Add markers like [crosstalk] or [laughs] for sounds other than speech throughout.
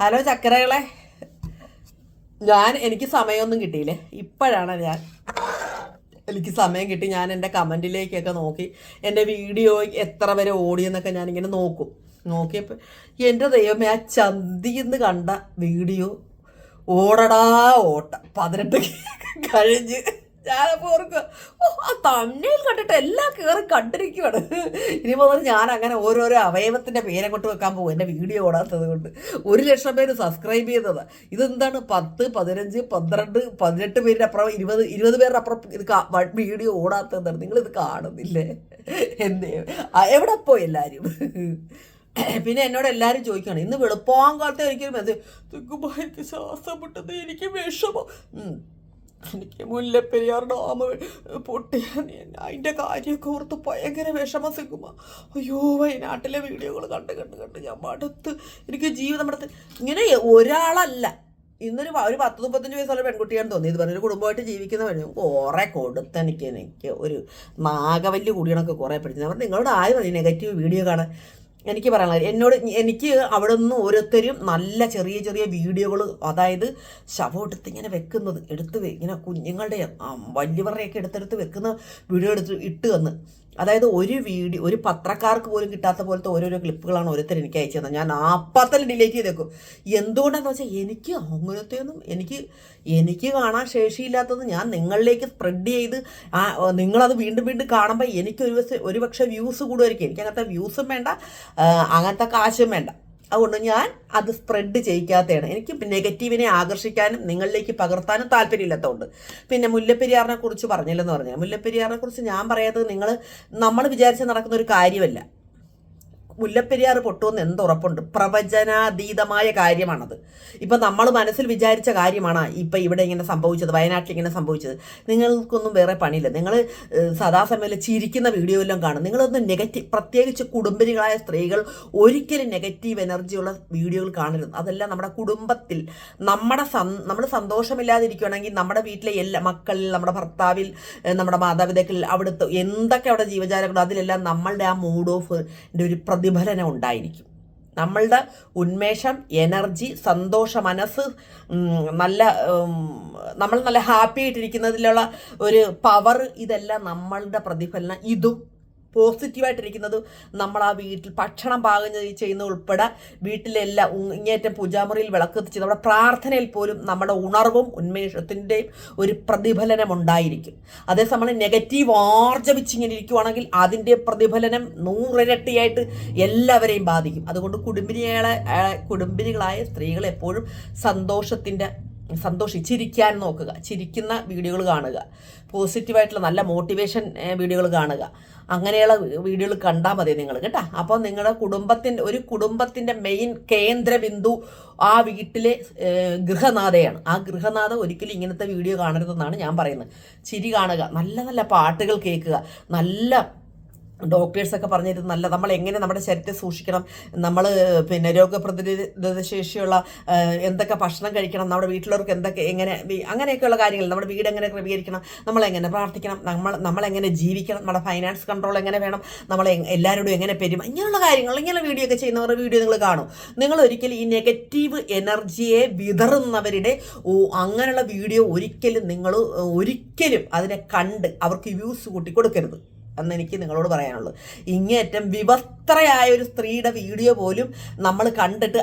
Hello ചക്കരകളെ. ഞാൻ എനിക്ക് സമയമൊന്നും കിട്ടിയില്ലേ? ഇപ്പോഴാണ് ഞാൻ എനിക്ക് സമയം കിട്ടി. ഞാൻ എന്റെ കമന്റിലേക്കൊക്കെ നോക്കി. എന്റെ വീഡിയോ എത്ര വരെ ഓടിയെന്നൊക്കെ ഞാനിങ്ങനെ നോക്കും. നോക്കിയപ്പോൾ എന്റെ ദൈവമേ ആ ചന്തിന്ന് കണ്ട വീഡിയോ ഓടടാ ഓട്ട. പതിനെട്ട് [laughs] കഴിഞ്ഞ്. ഞാനപ്പോൾ ഓർക്കുക ഓ ആ തണ്ണയിൽ കണ്ടിട്ട് എല്ലാം കയറി കണ്ടിരിക്കുവാണ്. ഇനി മുതൽ ഞാൻ അങ്ങനെ ഓരോരോ അവയവത്തിന്റെ പേരങ്ങോട്ട് വെക്കാൻ പോകും എന്റെ വീഡിയോ ഓടാത്തത് കൊണ്ട്. ഒരു ലക്ഷം പേര് സബ്സ്ക്രൈബ് ചെയ്തത് ഇതെന്താണ്? പത്ത് പതിനഞ്ച് പന്ത്രണ്ട് പതിനെട്ട് പേരുടെ അപ്പുറം ഇരുപത് ഇരുപത് പേരുടെ അപ്പുറം ഇത് വീഡിയോ ഓടാത്തതാണ്. നിങ്ങളിത് കാണുന്നില്ലേ? എന്തേ എവിടെ പോയി എല്ലാവരും പിന്നെ എന്നോട് എല്ലാവരും ചോദിക്കുകയാണ് ഇന്ന് വെളുപ്പം കാലത്ത് എനിക്കൊരു മെസ്സേജ് "തിക്കുമ്പോ എനിക്ക് ശ്വാസം വിട്ടത് എനിക്ക് വിഷമം. എനിക്ക് മുല്ലപ്പെരിയാർ ഡാം പൊട്ടി അതിന്റെ കാര്യമൊക്കെ ഓർത്ത് ഭയങ്കര വിഷമം സിക്കുമ അയ്യോ വയനാട്ടിലെ വീഡിയോകൾ കണ്ട് കണ്ട് കണ്ട് ഞാൻ മടുത്ത്. എനിക്ക് ജീവിതം മടുത്ത്. ഇങ്ങനെ ഒരാളല്ല. ഇന്നൊരു ഒരു പത്ത് മുപ്പത്തഞ്ച് വയസ്സുള്ള പെൺകുട്ടിയാണ് തോന്നി. ഇത് പറഞ്ഞൊരു കുടുംബമായിട്ട് ജീവിക്കുന്ന പറഞ്ഞു കുറേ കൊടുത്ത് എനിക്ക് ഒരു നാഗവല്യ കുടിയണൊക്കെ കുറേ പഠിച്ചത്. അപ്പം നിങ്ങളോട് മതി നെഗറ്റീവ് വീഡിയോ കാണാൻ? എനിക്ക് പറയാനുള്ളത് എന്നോട് എനിക്ക് അവിടെ നിന്ന് ഓരോരുത്തരും നല്ല ചെറിയ ചെറിയ വീഡിയോകൾ അതായത് ശവം എടുത്ത് ഇങ്ങനെ വെക്കുന്നത് എടുത്ത് ഇങ്ങനെ കുഞ്ഞുങ്ങളുടെ വലിയവരുടെയൊക്കെ എടുത്തെടുത്ത് വെക്കുന്ന വീഡിയോ എടുത്ത് ഇട്ട് തന്ന്. അതായത് ഒരു വീഡിയോ ഒരു പത്രക്കാർക്ക് പോലും കിട്ടാത്ത പോലത്തെ ഓരോരോ ക്ലിപ്പുകളാണ് ഓരോരുത്തർ എനിക്ക് അയച്ചു തന്നത്. ഞാൻ ആപ്പത്തിൽ ഡിലീറ്റ് ചെയ്തേക്കും എന്തുകൊണ്ടാണെന്ന് വെച്ചാൽ എനിക്ക് അങ്ങനത്തെ ഒന്നും എനിക്ക് എനിക്ക് കാണാൻ ശേഷിയില്ലാത്തത് ഞാൻ നിങ്ങളിലേക്ക് സ്പ്രെഡ് ചെയ്ത് നിങ്ങളത് വീണ്ടും വീണ്ടും കാണുമ്പോൾ എനിക്ക് ഒരു ഒരു പക്ഷേ വ്യൂസ് കൂടുമായിരിക്കും. എനിക്ക് അങ്ങനത്തെ വ്യൂസും വേണ്ട അങ്ങനത്തെ കാശും വേണ്ട. അതുകൊണ്ട് ഞാൻ അത് സ്പ്രെഡ് ചെയ്യിക്കാത്തതാണ്. എനിക്ക് നെഗറ്റീവിനെ ആകർഷിക്കാനും നിങ്ങളിലേക്ക് പകർത്താനും താല്പര്യമില്ലാത്തതുകൊണ്ട്. പിന്നെ മുല്ലപ്പെരിയാറിനെ കുറിച്ച് പറഞ്ഞില്ലെന്ന് പറഞ്ഞാൽ മുല്ലപ്പെരിയാറിനെ കുറിച്ച് ഞാൻ പറയാത്തത് നിങ്ങൾ നമ്മൾ വിചാരിച്ച് നടക്കുന്ന ഒരു കാര്യമല്ല. മുല്ലപ്പെരിയാർ പൊട്ടുമെന്ന് എന്ത് ഉറപ്പുണ്ട് പ്രവചനാതീതമായ കാര്യമാണത്. ഇപ്പം നമ്മൾ മനസ്സിൽ വിചാരിച്ച കാര്യമാണ് ഇപ്പം ഇവിടെ ഇങ്ങനെ സംഭവിച്ചത് വയനാട്ടിൽ ഇങ്ങനെ സംഭവിച്ചത്. നിങ്ങൾക്കൊന്നും വേറെ പണിയില്ല. നിങ്ങൾ സദാസമയം ചിരിക്കുന്ന വീഡിയോ എല്ലാം കാണും. നിങ്ങളൊന്നും നെഗറ്റീവ് പ്രത്യേകിച്ച് കുടുംബിനികളായ സ്ത്രീകൾ ഒരിക്കലും നെഗറ്റീവ് എനർജിയുള്ള വീഡിയോകൾ കാണരുത്. അതെല്ലാം നമ്മുടെ കുടുംബത്തിൽ നമ്മുടെ നമ്മൾ സന്തോഷമില്ലാതിരിക്കുകയാണെങ്കിൽ നമ്മുടെ വീട്ടിലെ എല്ലാ മക്കളിൽ നമ്മുടെ ഭർത്താവിൽ നമ്മുടെ മാതാപിതാക്കളിൽ അവിടുത്തെ എന്തൊക്കെ അവിടെ ജീവജാലങ്ങളോ അതിലെല്ലാം നമ്മളുടെ ആ മൂഡ് ഓഫ് ഒരു പ്രതിഫലനം ഉണ്ടായിരിക്കും. നമ്മളുടെ ഉന്മേഷം എനർജി സന്തോഷ മനസ്സ് നല്ല നമ്മൾ നല്ല ഹാപ്പി ആയിട്ടിരിക്കുന്നതിലുള്ള ഒരു പവർ ഇതെല്ലാം നമ്മളുടെ പ്രതിഫലനം ഇതും പോസിറ്റീവായിട്ടിരിക്കുന്നത് നമ്മൾ ആ വീട്ടിൽ ഭക്ഷണം പാകം ചെയ്യുന്ന ഉൾപ്പെടെ വീട്ടിലെല്ലാം ഇങ്ങേറ്റം പൂജാമുറിയിൽ വിളക്ക് കത്തിച്ച് നമ്മുടെ പ്രാർത്ഥനയിൽ പോലും നമ്മുടെ ഉണർവും ഉന്മേഷത്തിന്റെയും ഒരു പ്രതിഫലനം ഉണ്ടായിരിക്കും. അതേസമയം നെഗറ്റീവ് ആർജവിച്ച് ഇങ്ങനെ ഇരിക്കുവാണെങ്കിൽ അതിന്റെ പ്രതിഫലനം നൂറിരട്ടിയായിട്ട് എല്ലാവരെയും ബാധിക്കും. അതുകൊണ്ട് കുടുംബിനികളെ കുടുംബിനികളായ സ്ത്രീകൾ എപ്പോഴും സന്തോഷത്തിന്റെ സന്തോഷി ചിരിക്കാൻ നോക്കുക ചിരിക്കുന്ന വീഡിയോകൾ കാണുക പോസിറ്റീവായിട്ടുള്ള നല്ല മോട്ടിവേഷൻ വീഡിയോകൾ കാണുക. അങ്ങനെയുള്ള വീഡിയോകൾ കണ്ടാൽ മതി നിങ്ങൾ കേട്ടോ? അപ്പോൾ നിങ്ങളുടെ കുടുംബത്തിന്റെ ഒരു കുടുംബത്തിന്റെ മെയിൻ കേന്ദ്രബിന്ദു ആ വീട്ടിലെ ഗൃഹനാഥയാണ്. ആ ഗൃഹനാഥ ഒരിക്കലും ഇങ്ങനത്തെ വീഡിയോ കാണരുതെന്നാണ് ഞാൻ പറയുന്നത്. ചിരി കാണുക നല്ല നല്ല പാട്ടുകൾ കേൾക്കുക നല്ല ഡോക്ടേഴ്സൊക്കെ പറഞ്ഞിരുന്നു നല്ല നമ്മൾ എങ്ങനെ നമ്മുടെ ശരീരത്തെ സൂക്ഷിക്കണം നമ്മൾ പിന്നെ രോഗപ്രതിരോധ ശേഷിയുള്ള എന്തൊക്കെ ഭക്ഷണം കഴിക്കണം നമ്മുടെ വീട്ടിലുള്ളവർക്ക് എന്തൊക്കെ എങ്ങനെ അങ്ങനെയൊക്കെയുള്ള കാര്യങ്ങൾ നമ്മുടെ വീട് എങ്ങനെ ക്രമീകരിക്കണം നമ്മൾ എങ്ങനെ പ്രാർത്ഥിക്കണം നമ്മൾ നമ്മളെങ്ങനെ ജീവിക്കണം നമ്മുടെ ഫൈനാൻസ് കൺട്രോൾ എങ്ങനെ വേണം നമ്മൾ എല്ലാവരോടും എങ്ങനെ പെരുമ ഇങ്ങനെയുള്ള കാര്യങ്ങൾ ഇങ്ങനെ വീഡിയോ ഒക്കെ ചെയ്യുന്നവരുടെ വീഡിയോ നിങ്ങൾ കാണും. നിങ്ങൾ ഒരിക്കലും ഈ നെഗറ്റീവ് എനർജിയെ വിതറുന്നവരുടെ അങ്ങനെയുള്ള വീഡിയോ ഒരിക്കലും നിങ്ങൾ ഒരിക്കലും അതിനെ കണ്ട് അവർക്ക് വ്യൂസ് കൂട്ടി കൊടുക്കരുത് എന്ന് എനിക്ക് നിങ്ങളോട് പറയാനുള്ളത്. ഇങ്ങേറ്റം വിവസ്ത്രയായ ഒരു സ്ത്രീയുടെ വീഡിയോ പോലും നമ്മൾ കണ്ടിട്ട്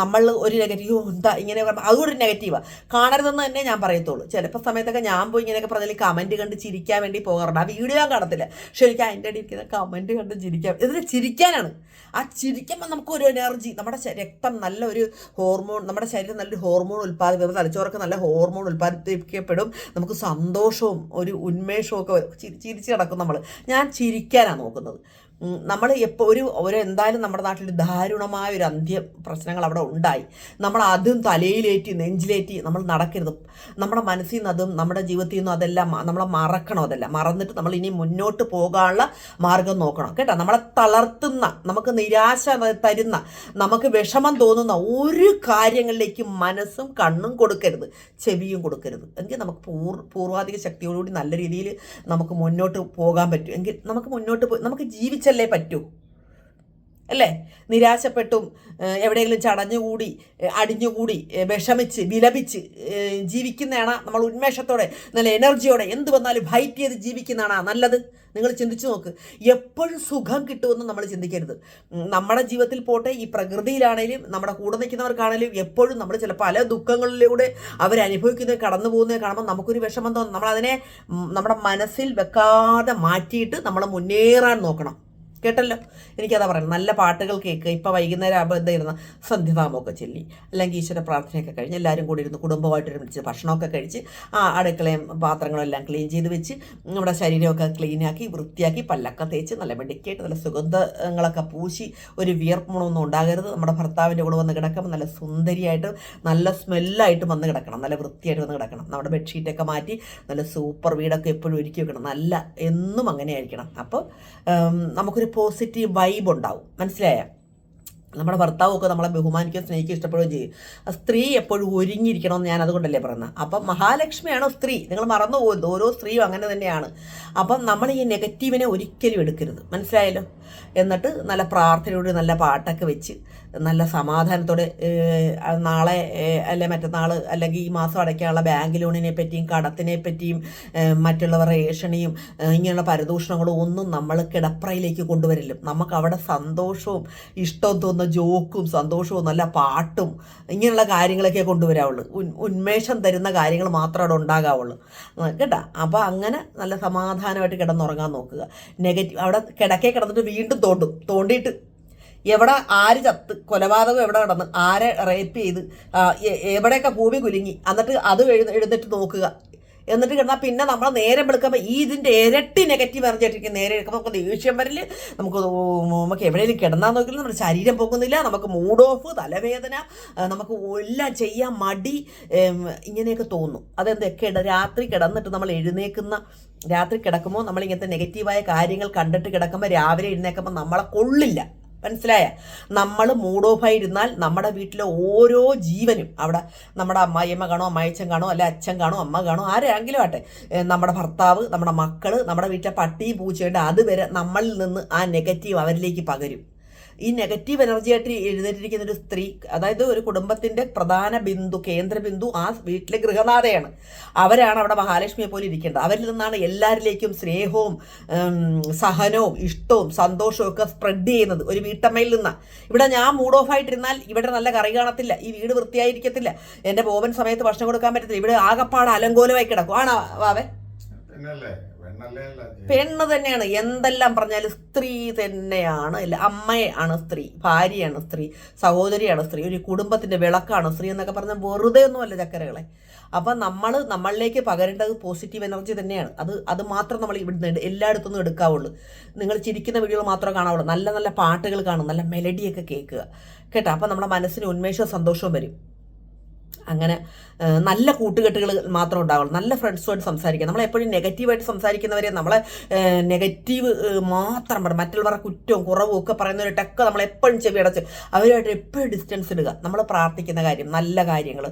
നമ്മൾ ഒരു നെഗറ്റീവ് എന്താ ഇങ്ങനെ പറഞ്ഞു അതുകൂടി നെഗറ്റീവാണ് കാണരുതെന്ന് തന്നെ ഞാൻ പറയത്തുള്ളൂ. ചിലപ്പോൾ സമയത്തൊക്കെ ഞാൻ പോയി ഇങ്ങനെയൊക്കെ പറഞ്ഞാൽ കമന്റ് കണ്ട് ചിരിക്കാൻ വേണ്ടി പോകാറുണ്ട്. ആ വീഡിയോ ഞാൻ കാണത്തില്ല. പക്ഷെ എനിക്ക് അതിന്റെ ഇരിക്കുന്ന കമന്റ് കണ്ട് ചിരിക്കാം ഇതിന് ചിരിക്കാനാണ്. ആ ചിരിക്കുമ്പോൾ നമുക്ക് ഒരു എനർജി നമ്മുടെ രക്തം നല്ലൊരു ഹോർമോൺ നമ്മുടെ ശരീരം നല്ലൊരു ഹോർമോൺ ഉൽപ്പാദിപ്പിക്കും. തലച്ചോറൊക്കെ നല്ല ഹോർമോൺ ഉൽപ്പാദിപ്പിക്കപ്പെടും. നമുക്ക് സന്തോഷവും ഒരു ഉന്മേഷവും ഒക്കെ. ചിരിച്ച് കിടക്കും നമ്മൾ ഞാൻ ചിരിക്കാനാണ് നോക്കുന്നത്. നമ്മൾ എപ്പോൾ ഒരു ഒരു എന്തായാലും നമ്മുടെ നാട്ടിൽ ദാരുണമായ ഒരു അന്ത്യ പ്രശ്നങ്ങൾ അവിടെ ഉണ്ടായി. നമ്മൾ അതും തലയിലേറ്റി നെഞ്ചിലേറ്റി നമ്മൾ നടക്കരുത്. നമ്മുടെ മനസ്സിൽ നിന്ന് അതും നമ്മുടെ ജീവിതത്തിൽ നിന്നും അതെല്ലാം നമ്മളെ മറക്കണം അതെല്ലാം. മറന്നിട്ട് നമ്മൾ ഇനി മുന്നോട്ട് പോകാനുള്ള മാർഗം നോക്കണം. കേട്ടോ? നമ്മളെ തളർത്തുന്ന നമുക്ക് നിരാശ തരുന്ന നമുക്ക് വിഷമം തോന്നുന്ന ഒരു കാര്യങ്ങളിലേക്കും മനസ്സും കണ്ണും കൊടുക്കരുത്. ചെവിയും കൊടുക്കരുത്. എങ്കിൽ നമുക്ക് പൂർ പൂർവാധിക ശക്തിയോടുകൂടി നല്ല രീതിയിൽ നമുക്ക് മുന്നോട്ട് പോകാൻ പറ്റും. എങ്കിൽ നമുക്ക് മുന്നോട്ട് പോയി നമുക്ക് ജീവിച്ചല്ലേ പറ്റൂ? അല്ലേ? നിരാശപ്പെട്ടും എവിടെയെങ്കിലും ചടഞ്ഞുകൂടി അടിഞ്ഞുകൂടി വിഷമിച്ച് വിലപിച്ച് ജീവിക്കുന്നതാണ് നമ്മൾ ഉന്മേഷത്തോടെ നല്ല എനർജിയോടെ എന്ത് വന്നാലും ഫൈറ്റ് ചെയ്ത് ജീവിക്കുന്നതാണ് നല്ലത്. നിങ്ങൾ ചിന്തിച്ചു നോക്ക്. എപ്പോഴും സുഖം കിട്ടുമെന്ന് നമ്മൾ ചിന്തിക്കരുത്. നമ്മുടെ ജീവിതത്തിൽ പോട്ടെ ഈ പ്രകൃതിയിലാണേലും നമ്മുടെ കൂടെ നിൽക്കുന്നവർക്കാണേലും എപ്പോഴും നമ്മൾ ചില പല ദുഃഖങ്ങളിലൂടെ അവരനുഭവിക്കുന്നത് കടന്നു പോകുന്നത് കാണുമ്പോൾ നമുക്കൊരു വിഷമം തോന്നും. നമ്മളതിനെ നമ്മുടെ മനസ്സിൽ വെക്കാതെ മാറ്റിയിട്ട് നമ്മൾ മുന്നേറാൻ നോക്കണം. കേട്ടല്ലോ? എനിക്കതാ പറയുന്നത്. നല്ല പാട്ടുകൾ കേൾക്കുക ഇപ്പം വൈകുന്നേരം ആകുമ്പോൾ എന്തായിരുന്നു? സന്ധ്യതാമമൊക്കെ ചൊല്ലി. അല്ലെങ്കിൽ ഈശ്വര പ്രാർത്ഥനയൊക്കെ കഴിഞ്ഞ് എല്ലാവരും കൂടി ഇരുന്ന് കുടുംബമായിട്ട് ഒരുമിച്ച് ഭക്ഷണമൊക്കെ കഴിച്ച് ആ അടുക്കളയും പാത്രങ്ങളും എല്ലാം ക്ലീൻ ചെയ്ത് വെച്ച് നമ്മുടെ ശരീരമൊക്കെ ക്ലീനാക്കി വൃത്തിയാക്കി പല്ലൊക്കെ തേച്ച് നല്ല മെഡിക്കേറ്റ് നല്ല സുഗന്ധങ്ങളൊക്കെ പൂശി ഒരു വിയർപ്പണമൊന്നും ഉണ്ടാകരുത്. നമ്മുടെ ഭർത്താവിന്റെ കൂടെ വന്ന് കിടക്കുമ്പോൾ നല്ല സുന്ദരിയായിട്ട് നല്ല സ്മെല്ലായിട്ട് വന്ന് കിടക്കണം. നല്ല വൃത്തിയായിട്ട് വന്ന് കിടക്കണം. നമ്മുടെ ബെഡ്ഷീറ്റൊക്കെ മാറ്റി നല്ല സൂപ്പർ വീടൊക്കെ എപ്പോഴും ഒരുക്കി വെക്കണം. നല്ല എന്നും അങ്ങനെ ആയിരിക്കണം അപ്പോൾ നമുക്കൊരു പോസിറ്റീവ് വൈബ് ഉണ്ടാവും. മനസ്സിലായ? നമ്മുടെ ഭർത്താവൊക്കെ നമ്മളെ ബഹുമാനിക്കുകയും സ്നേഹിക്കുകയും ഇഷ്ടപ്പെടുകയും ചെയ്യും. സ്ത്രീ എപ്പോഴും ഒരുങ്ങിയിരിക്കണമെന്ന് ഞാൻ അതുകൊണ്ടല്ലേ പറയുന്നത് അപ്പം മഹാലക്ഷ്മിയാണോ സ്ത്രീ. നിങ്ങൾ മറന്നു പോകുന്നത് ഓരോ സ്ത്രീയും അങ്ങനെ തന്നെയാണ്. അപ്പം നമ്മൾ ഈ നെഗറ്റീവിനെ ഒരിക്കലും എടുക്കരുത്. മനസ്സിലായല്ലോ? എന്നിട്ട് നല്ല പ്രാർത്ഥനയോട് നല്ല പാട്ടൊക്കെ വെച്ച് നല്ല സമാധാനത്തോടെ നാളെ അല്ലെ മറ്റന്നാൾ അല്ലെങ്കിൽ ഈ മാസം അടയ്ക്കാനുള്ള ബാങ്ക് ലോണിനെ പറ്റിയും കടത്തിനെ പറ്റിയും മറ്റുള്ളവർ റേഷനെയും ഇങ്ങനെയുള്ള പരദൂഷണങ്ങളും ഒന്നും നമ്മൾ കിടപ്പറയിലേക്ക് കൊണ്ടുവരില്ല. നമുക്ക് അവിടെ സന്തോഷവും ഇഷ്ടവും തോന്നുന്ന ജോക്കും സന്തോഷവും നല്ല പാട്ടും ഇങ്ങനെയുള്ള കാര്യങ്ങളൊക്കെ കൊണ്ടുവരാവുള്ളൂ. ഉന്മേഷം തരുന്ന കാര്യങ്ങൾ മാത്രമേ അവിടെ ഉണ്ടാകാവുള്ളൂ. കേട്ടാ? അപ്പോൾ അങ്ങനെ നല്ല സമാധാനമായിട്ട് കിടന്നുറങ്ങാൻ നോക്കുക. നെഗറ്റീവ് അവിടെ കിടക്കേ കിടന്നിട്ട് വീണ്ടും തോണ്ടും തോണ്ടിയിട്ട് എവിടെ ആര് ചത്ത് കൊലപാതകം എവിടെ നടന്ന് ആരെ റേപ്പ് ചെയ്ത് എവിടെയൊക്കെ ഭൂമി കുലുങ്ങി എന്നിട്ട് അത് എഴുന്ന എഴുന്നിട്ട് നോക്കുക. എന്നിട്ട് കിടന്നാൽ പിന്നെ നമ്മൾ നേരെ വെളുക്കുമ്പോൾ ഈ ഇതിന്റെ ഇരട്ടി നെഗറ്റീവ് എനർജി ആയിട്ടിരിക്കും. നേരെ എടുക്കുമ്പോൾ നമുക്ക് ദേഷ്യം വരില്ല നമുക്ക് നമുക്ക് എവിടെയെങ്കിലും കിടന്നാൽ നോക്കില്ല നമ്മുടെ ശരീരം പോകുന്നില്ല നമുക്ക് മൂഡ് ഓഫ് തലവേദന നമുക്ക് എല്ലാം ചെയ്യാൻ മടി ഇങ്ങനെയൊക്കെ തോന്നും. അതെന്തൊക്കെ രാത്രി കിടന്നിട്ട് നമ്മൾ എഴുന്നേക്കുന്ന രാത്രി കിടക്കുമ്പോൾ നമ്മൾ ഇങ്ങനത്തെ നെഗറ്റീവായ കാര്യങ്ങൾ കണ്ടിട്ട് കിടക്കുമ്പോൾ രാവിലെ എഴുന്നേക്കുമ്പോൾ നമ്മളെ കൊള്ളില്ല. മനസ്സിലായ? നമ്മൾ മൂഡ് ഓഫ് ആയിരുന്നാൽ നമ്മുടെ വീട്ടിലെ ഓരോ ജീവനും അവിടെ നമ്മുടെ അമ്മായിയമ്മ കാണോ അമ്മായിച്ചൻ കാണോ അല്ലെ അച്ഛൻ കാണോ അമ്മ കാണോ ആരെങ്കിലും ആട്ടെ നമ്മുടെ ഭർത്താവ് നമ്മുടെ മക്കൾ നമ്മുടെ വീട്ടിലെ പട്ടി പൂച്ചയുണ്ട് അതുവരെ നമ്മളിൽ നിന്ന് ആ നെഗറ്റീവ് അവരിലേക്ക് പകരും. ഈ നെഗറ്റീവ് എനർജി ആയിട്ട് എഴുന്നേറ്റിരിക്കുന്ന ഒരു സ്ത്രീ അതായത് ഒരു കുടുംബത്തിന്റെ പ്രധാന ബിന്ദു കേന്ദ്ര ബിന്ദു ആ വീട്ടിലെ ഗൃഹനാഥയാണ്. അവരാണ് അവിടെ മഹാലക്ഷ്മിയെ പോലെ ഇരിക്കേണ്ടത്. അവരിൽ നിന്നാണ് എല്ലാവരിലേക്കും സ്നേഹവും സഹനവും ഇഷ്ടവും സന്തോഷവും ഒക്കെ സ്പ്രെഡ് ചെയ്യുന്നത് ഒരു വീട്ടമ്മയിൽ നിന്നാണ് ഇവിടെ ഞാൻ മൂഡ് ഓഫ് ആയിട്ടിരുന്നാൽ ഇവിടെ നല്ല കറി കാണത്തില്ല ഈ വീട് വൃത്തിയായിരിക്കത്തില്ല. എന്റെ ബോബൻ സമയത്ത് ഭക്ഷണം കൊടുക്കാൻ പറ്റത്തില്ല. ഇവിടെ ആകപ്പാട് അലങ്കോലമായി കിടക്കും. ആണോ വാവേ? പെണ്ണ് തന്നെയാണ്. എന്തെല്ലാം പറഞ്ഞാലും സ്ത്രീ തന്നെയാണ്. അല്ല അമ്മയാണ് സ്ത്രീ ഭാര്യയാണ് സ്ത്രീ സഹോദരിയാണ് സ്ത്രീ ഒരു കുടുംബത്തിന്റെ വിളക്കാണ് സ്ത്രീ എന്നൊക്കെ പറഞ്ഞാൽ വെറുതെ ഒന്നുമല്ല ചക്കരകളെ. അപ്പം നമ്മൾ നമ്മളിലേക്ക് പകരേണ്ടത് പോസിറ്റീവ് എനർജി തന്നെയാണ്. അത് അത് മാത്രം നമ്മൾ ഇവിടുന്ന് എല്ലായിടത്തും എല്ലായിടത്തുനിന്നും എടുക്കാവുള്ളൂ. നിങ്ങൾ ചിരിക്കുന്ന വീഡിയോകൾ മാത്രമേ കാണാവുള്ളൂ. നല്ല നല്ല പാട്ടുകൾ കാണും. നല്ല മെലഡിയൊക്കെ കേൾക്കുക. കേട്ടോ? അപ്പം നമ്മുടെ മനസ്സിന് ഉന്മേഷവും സന്തോഷവും വരും. അങ്ങനെ നല്ല കൂട്ടുകെട്ടുകൾ മാത്രം ഉണ്ടാവുള്ളൂ. നല്ല ഫ്രണ്ട്സുമായിട്ട് സംസാരിക്കുക. നമ്മളെപ്പോഴും നെഗറ്റീവായിട്ട് സംസാരിക്കുന്നവരെ നമ്മളെ നെഗറ്റീവ് മാത്രം പറയും മറ്റുള്ളവരുടെ കുറ്റവും കുറവും ഒക്കെ പറയുന്നവരായിട്ടൊക്കെ നമ്മൾ എപ്പോഴും ചെവി അടച്ച് അവരുമായിട്ട് എപ്പോഴും ഡിസ്റ്റൻസ് ഇടുക. നമ്മൾ പ്രാർത്ഥിക്കുന്ന കാര്യം നല്ല കാര്യങ്ങൾ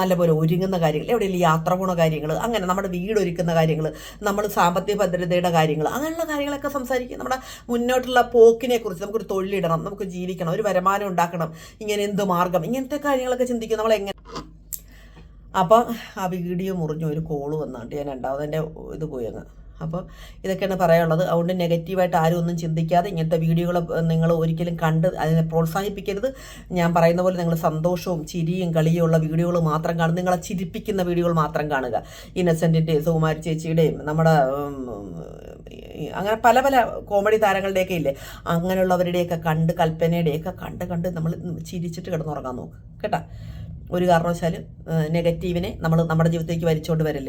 നല്ലപോലെ ഒരുങ്ങുന്ന കാര്യങ്ങൾ എവിടെയെങ്കിലും യാത്ര പോണ കാര്യങ്ങൾ അങ്ങനെ നമ്മുടെ വീട് ഒരുക്കുന്ന കാര്യങ്ങൾ നമ്മൾ സാമ്പത്തിക ഭദ്രതയുടെ കാര്യങ്ങൾ അങ്ങനെയുള്ള കാര്യങ്ങളൊക്കെ സംസാരിക്കുക. നമ്മുടെ മുന്നോട്ടുള്ള പോക്കിനെ കുറിച്ച് നമുക്കൊരു തൊഴിലിടണം നമുക്ക് ജീവിക്കണം ഒരു വരുമാനം ഉണ്ടാക്കണം ഇങ്ങനെ എന്ത് മാർഗം ഇങ്ങനത്തെ കാര്യങ്ങളൊക്കെ ചിന്തിക്കുക നമ്മൾ എങ്ങനെ അപ്പം ആ വീഡിയോ മുറിഞ്ഞു ഒരു കോൾ വന്നാണ്ട് ഞാൻ രണ്ടാമത് എന്റെ ഇത് പോയി അങ്ങ്. അപ്പോൾ ഇതൊക്കെയാണ് പറയാനുള്ളത്. അതുകൊണ്ട് നെഗറ്റീവായിട്ട് ആരും ഒന്നും ചിന്തിക്കാതെ ഇങ്ങനത്തെ വീഡിയോകൾ നിങ്ങൾ ഒരിക്കലും കണ്ട് അതിനെ പ്രോത്സാഹിപ്പിക്കരുത്. ഞാൻ പറയുന്ന പോലെ നിങ്ങൾ സന്തോഷവും ചിരിയും കളിയും ഉള്ള വീഡിയോകൾ മാത്രം കാണുക. നിങ്ങളെ ചിരിപ്പിക്കുന്ന വീഡിയോകൾ മാത്രം കാണുക. ഇന്നസെന്റിന്റെയും സുകുമാരി ചേച്ചിയുടെയും നമ്മുടെ അങ്ങനെ പല പല കോമഡി താരങ്ങളുടെയൊക്കെ ഇല്ലേ? അങ്ങനെയുള്ളവരുടെയൊക്കെ കണ്ട് കൽപ്പനയുടെയൊക്കെ കണ്ട് കണ്ട് നമ്മൾ ചിരിച്ചിട്ട് കിടന്നുറങ്ങാൻ നോക്ക്. കേട്ടോ? ഒരു കാരണവശാലും നെഗറ്റീവിനെ നമ്മൾ നമ്മുടെ ജീവിതത്തിലേക്ക് വലിച്ചുകൊണ്ട് വരൽ.